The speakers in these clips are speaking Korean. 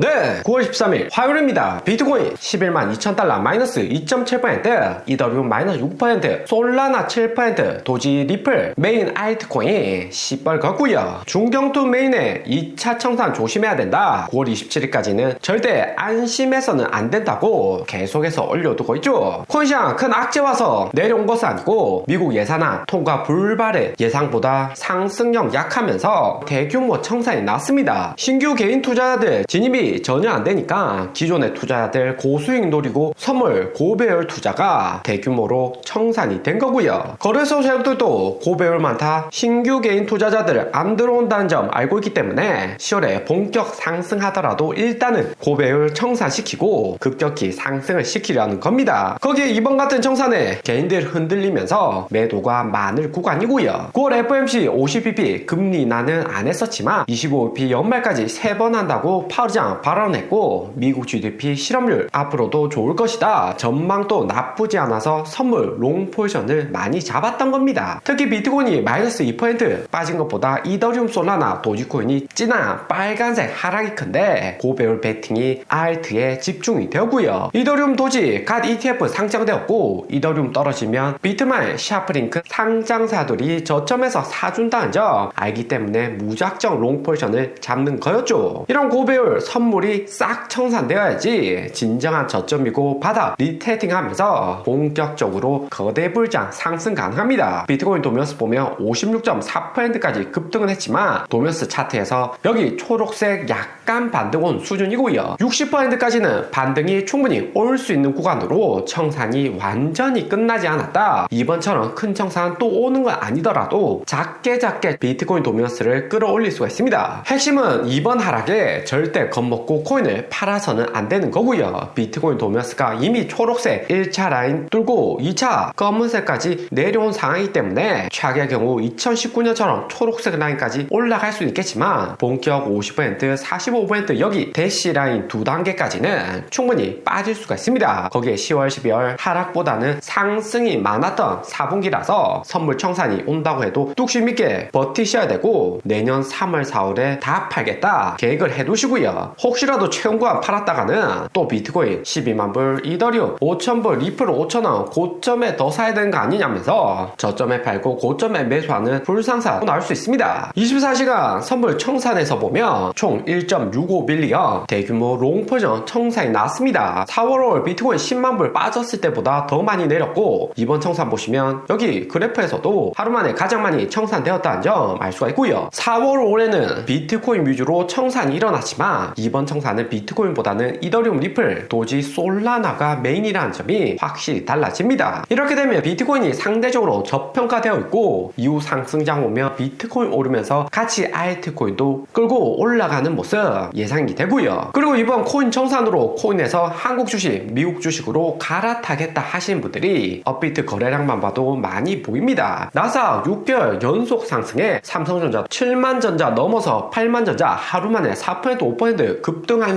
네, 9월 13일 화요일입니다. 비트코인 11만 2천 달러 마이너스 2.7%, 이더리움 마이너스 6%, 솔라나 7%, 도지 리플, 메인 알트코인 시뻘 걷고요. 중경투 메인의 2차 청산 조심해야 된다. 9월 27일까지는 절대 안심해서는 안 된다고 계속해서 올려두고 있죠. 코인시장 큰 악재 와서 내려온 것은 아니고 미국 예산안 통과 불발의 예상보다 상승력 약하면서 대규모 청산이 났습니다. 신규 개인 투자자들 진입이 전혀 안 되니까 기존의 투자자들 고수익 노리고 선물 고배열 투자가 대규모로 청산이 된 거고요. 거래소 세력들도 고배열 많다. 신규 개인 투자자들 안 들어온다는 점 알고 있기 때문에 10월에 본격 상승하더라도 일단은 고배율 청산시키고 급격히 상승을 시키려는 겁니다. 거기에 이번 같은 청산에 개인들 흔들리면서 매도가 많을 구간이고요. 9월 FMC 50pp 금리 인하는 안 했었지만 25pp 연말까지 3번 한다고 파우장 발언했고 미국 GDP 실업률 앞으로도 좋을 것이다. 전망도 나쁘지 않아서 선물 롱 포지션을 많이 잡았던 겁니다. 특히 비트코인이 마이너스 2% 빠진 것보다 이더리움 솔라나 도지코인이 진한 빨간색 하락이 큰데 고배율 베팅이 알트에 집중이 되고요. 이더리움 도지 갓 ETF 상장되었고 이더리움 떨어지면 비트마인 샤프링크 상장사들이 저점에서 사준다는 점 알기 때문에 무작정 롱 포지션을 잡는 거였죠. 이런 고배율 선 물이 싹 청산되어야지 진정한 저점이고 바닥 리테이팅하면서 본격적으로 거대 불장 상승 가능합니다. 비트코인 도면스 보면 56.4%까지 급등은 했지만 도면스 차트에서 여기 초록색 약간 반등 온 수준이고요. 60%까지는 반등이 충분히 올 수 있는 구간으로 청산이 완전히 끝나지 않았다. 이번처럼 큰 청산 또 오는 건 아니더라도 작게 작게 비트코인 도면스를 끌어올릴 수가 있습니다. 핵심은 이번 하락에 절대 겁 먹고 코인을 팔아서는 안 되는 거고요. 비트코인 도면스가 이미 초록색 1차 라인 뚫고 2차 검은색까지 내려온 상황이기 때문에 최악의 경우 2019년처럼 초록색 라인까지 올라갈 수 있겠지만 본격 50% 45% 여기 대시 라인 두 단계까지는 충분히 빠질 수가 있습니다. 거기에 10월 12월 하락보다는 상승이 많았던 4분기라서 선물 청산이 온다고 해도 뚝심 있게 버티셔야 되고 내년 3월 4월에 다 팔겠다 계획을 해두시고요. 혹시라도 최근구간 팔았다가는 또 비트코인 12만 불, 이더리움 5천 불, 리플 5천 원 고점에 더 사야 되는 거 아니냐면서 저점에 팔고 고점에 매수하는 불상사 나올 수 있습니다. 24시간 선물 청산에서 보면 총 1.65빌리언 대규모 롱포전 청산이 나왔습니다. 4월 5월 비트코인 10만 불 빠졌을 때보다 더 많이 내렸고 이번 청산 보시면 여기 그래프에서도 하루 만에 가장 많이 청산되었다는 점 알 수가 있고요. 4월 올해는 비트코인 위주로 청산이 일어났지만 이번 청산은 비트코인보다는 이더리움 리플, 도지 솔라나가 메인이라는 점이 확실히 달라집니다. 이렇게 되면 비트코인이 상대적으로 저평가되어 있고 이후 상승장 오면 비트코인 오르면서 같이 알트코인도 끌고 올라가는 모습 예상이 되고요. 그리고 이번 코인 청산으로 코인에서 한국 주식, 미국 주식으로 갈아타겠다 하시는 분들이 업비트 거래량만 봐도 많이 보입니다. 나사 6개월 연속 상승에 삼성전자 7만 전자 넘어서 8만 전자 하루 만에 4% 5% 급등한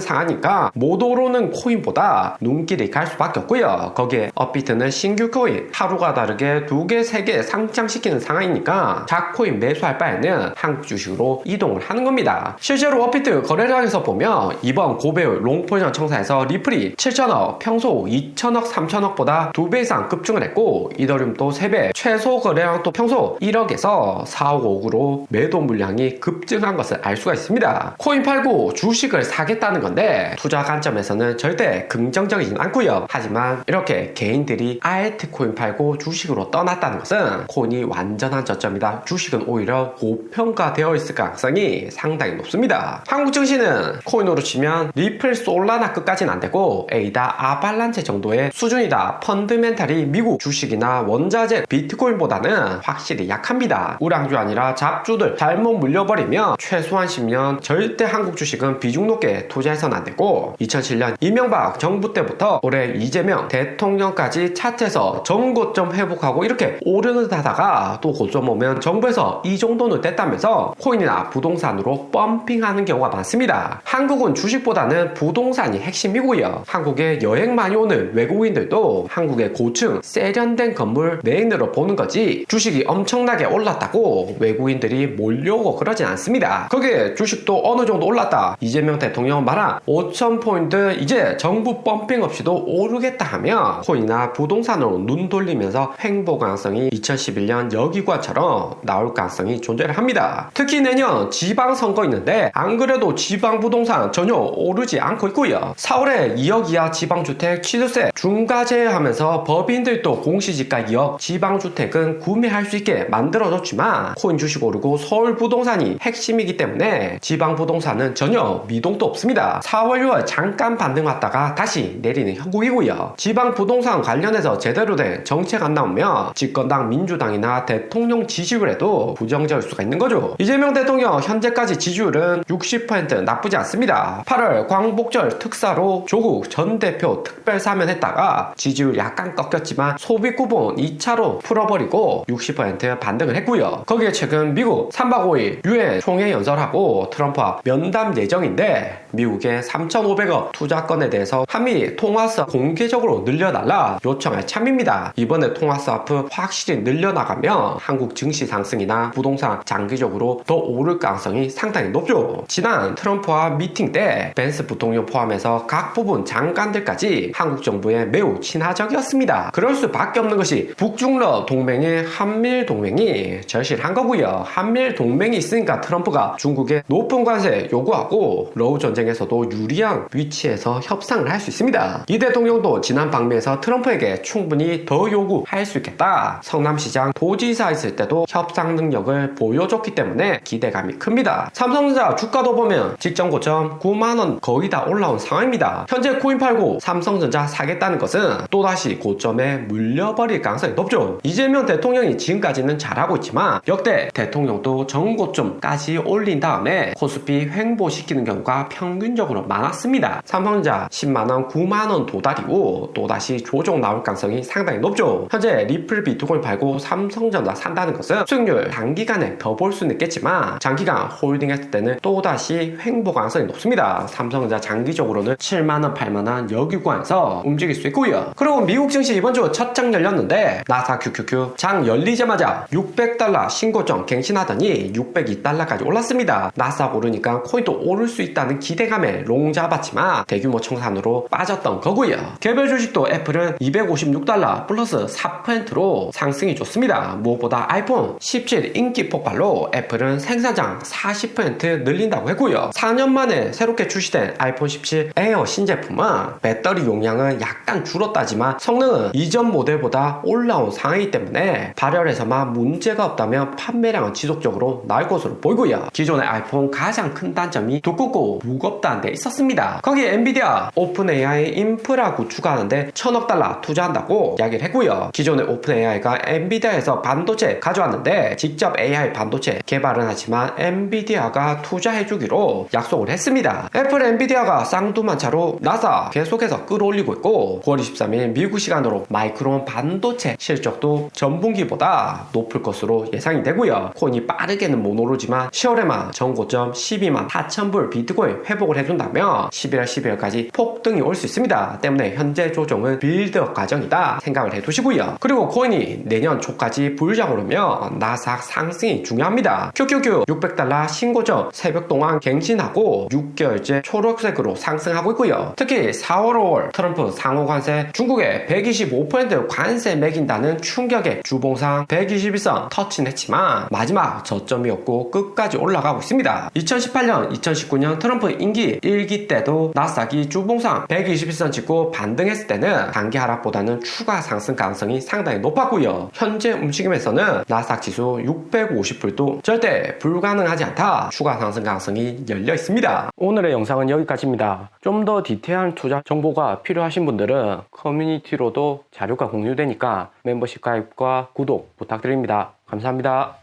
못 오르는 코인보다 눈길이 갈 수밖에 없고요. 거기에 업비트는 신규 코인 하루가 다르게 두 개, 세 개 상장시키는 상황이니까 작코인 매수할 바에는 한국 주식으로 이동을 하는 겁니다. 실제로 업비트 거래량에서 보면 이번 고배율 롱포지션 청사에서 리플이 7천억, 평소 2천억, 3천억보다 두 배 이상 급증을 했고 이더리움도 3배, 최소 거래량도 평소 1억에서 4억, 5억으로 매도 물량이 급증한 것을 알 수가 있습니다. 코인 팔고 주식을 사겠다는 건데 투자 관점에서는 절대 긍정적이진 않고요. 하지만 이렇게 개인들이 알트코인 팔고 주식으로 떠났다는 것은 코인이 완전한 저점이다. 주식은 오히려 고평가되어 있을 가능성이 상당히 높습니다. 한국 증시는 코인으로 치면 리플 솔라나 끝까지는 안 되고 에이다 아발란체 정도의 수준이다. 펀드멘탈이 미국 주식이나 원자재 비트코인보다는 확실히 약합니다. 우량주 아니라 잡주들 잘못 물려버리면 최소한 10년 절대 한국 주식은 비중 높게 투자해서는 안 되고 2007년 이명박 정부 때부터 올해 이재명 대통령까지 차트에서 전고점 회복하고 이렇게 오르는 하다가 또 고점 오면 정부에서 이 정도는 됐다면서 코인이나 부동산으로 펌핑하는 경우가 많습니다. 한국은 주식보다는 부동산이 핵심이고요. 한국에 여행 많이 오는 외국인들도 한국의 고층 세련된 건물 메인으로 보는 거지 주식이 엄청나게 올랐다고 외국인들이 몰려오고 그러진 않습니다. 거기에 주식도 어느 정도 올랐다. 이재명 대통령 대통령은 말한 5,000포인트 이제 정부 펌핑 없이도 오르겠다 하며 코인이나 부동산으로 눈 돌리면서 횡보 가능성이 2011년 여기과처럼 나올 가능성이 존재를 합니다. 특히 내년 지방선거 있는데 안 그래도 지방 부동산 전혀 오르지 않고 있고요. 4월에 2억 이하 지방주택 취득세 중과제 하면서 법인들도 공시지가 2억 지방주택은 구매할 수 있게 만들어줬지만 코인 주식 오르고 서울 부동산이 핵심이기 때문에 지방 부동산은 전혀 미동 도 없습니다. 4월 6월 잠깐 반등 왔다가 다시 내리는 형국이고요. 지방 부동산 관련해서 제대로 된 정책 안 나오면 집권당 민주당이나 대통령 지지율에도 부정적일 수가 있는 거죠. 이재명 대통령 현재까지 지지율은 60% 나쁘지 않습니다. 8월 광복절 특사로 조국 전 대표 특별 사면했다가 지지율 약간 꺾였지만 소비 구분 2차로 풀어버리고 60% 반등을 했고요. 거기에 최근 미국 3박 5일 유엔 총회 연설하고 트럼프와 면담 예정인데 미국의 3,500억 투자건에 대해서 한미 통화수합 공개적으로 늘려달라 요청할 참입니다. 이번에 통화수합 확실히 늘려나가면 한국 증시 상승이나 부동산 장기적으로 더 오를 가능성이 상당히 높죠. 지난 트럼프와 미팅 때 벤스 부통령 포함해서 각 부분 장관들까지 한국 정부에 매우 친화적이었습니다. 그럴 수밖에 없는 것이 북중러 동맹의 한밀 동맹이 절실한 거고요. 한밀 동맹이 있으니까 트럼프가 중국에 높은 관세 요구하고 러우 전쟁에서도 유리한 위치에서 협상을 할 수 있습니다. 이 대통령도 지난 방미에서 트럼프에게 충분히 더 요구할 수 있겠다. 성남시장 도지사 있을 때도 협상 능력을 보여줬기 때문에 기대감이 큽니다. 삼성전자 주가도 보면 직전 고점 9만원 거의 다 올라온 상황입니다. 현재 코인 팔고 삼성전자 사겠다는 것은 또다시 고점에 물려버릴 가능성이 높죠. 이재명 대통령이 지금까지는 잘하고 있지만 역대 대통령도 전고점까지 올린 다음에 코스피 횡보시키는 경우가 평균적으로 많았습니다. 삼성전자 10만원, 9만원 도달이고 또다시 조정 나올 가능성이 상당히 높죠. 현재 리플 비트코인 팔고 삼성전자 산다는 것은 수익률 단기간에 더 볼 수는 있겠지만 장기간 홀딩 했을 때는 또다시 횡보 가능성이 높습니다. 삼성전자 장기적으로는 7만원, 8만원 여기 구간에서 움직일 수 있고요. 그리고 미국 증시 이번 주 첫 장 열렸는데 나사 QQQ 장 열리자마자 600달러 신고점 갱신하더니 602달러까지 올랐습니다. 나스닥 오르니까 코인도 오를 수 있다는 기대감에 롱 잡았지만 대규모 청산으로 빠졌던 거고요. 개별 주식도 애플은 256달러 플러스 4%로 상승이 좋습니다. 무엇보다 아이폰 17 인기 폭발로 애플은 생산장 40% 늘린다고 했고요. 4년 만에 새롭게 출시된 아이폰 17 에어 신제품은 배터리 용량은 약간 줄었다지만 성능은 이전 모델보다 올라온 상황이기 때문에 발열에서만 문제가 없다면 판매량은 지속적으로 나을 것으로 보이고요. 기존의 아이폰 가장 큰 단점이 두껍고 무겁다는 데 있었습니다. 거기에 엔비디아 오픈 AI 인프라 구축하는데 천억 달러 투자한다고 이야기를 했고요. 기존의 오픈 AI가 엔비디아에서 반도체 가져왔는데 직접 AI 반도체 개발은 하지만 엔비디아가 투자해주기로 약속을 했습니다. 애플 엔비디아가 쌍두만차로 나사 계속해서 끌어올리고 있고 9월 23일 미국 시간으로 마이크론 반도체 실적도 전분기보다 높을 것으로 예상이 되고요. 코인이 빠르게는 못 오르지만 10월에만 전고점 12만 4천불 비트코인 회복을 해준다면 11월 12월까지 폭등이 올 수 있습니다. 때문에 현재 조정은 빌드업 과정이다 생각을 해두시고요. 그리고 코인이 내년 초까지 불장 오르면 나삭 상승이 중요합니다. QQQ 600달러 신고점 새벽 동안 갱신하고 6개월째 초록색으로 상승하고 있고요. 특히 4월 5월 트럼프 상호 관세 중국에 125% 관세 매긴다는 충격에 주봉상 121선 터치했지만 마지막 저점이었고 끝까지 올라가고 있습니다. 2018년, 2019년 트럼프 임기 1기 때도 나스닥이 주봉상 121선 찍고 반등했을 때는 단기 하락보다는 추가 상승 가능성이 상당히 높았고요. 현재 움직임에서는 나스닥 지수 650불도 절대 불가능하지 않다. 추가 상승 가능성이 열려 있습니다. 오늘의 영상은 여기까지입니다. 좀 더 디테일한 투자 정보가 필요하신 분들은 커뮤니티로도 자료가 공유되니까 멤버십 가입과 구독 부탁드립니다. 감사합니다.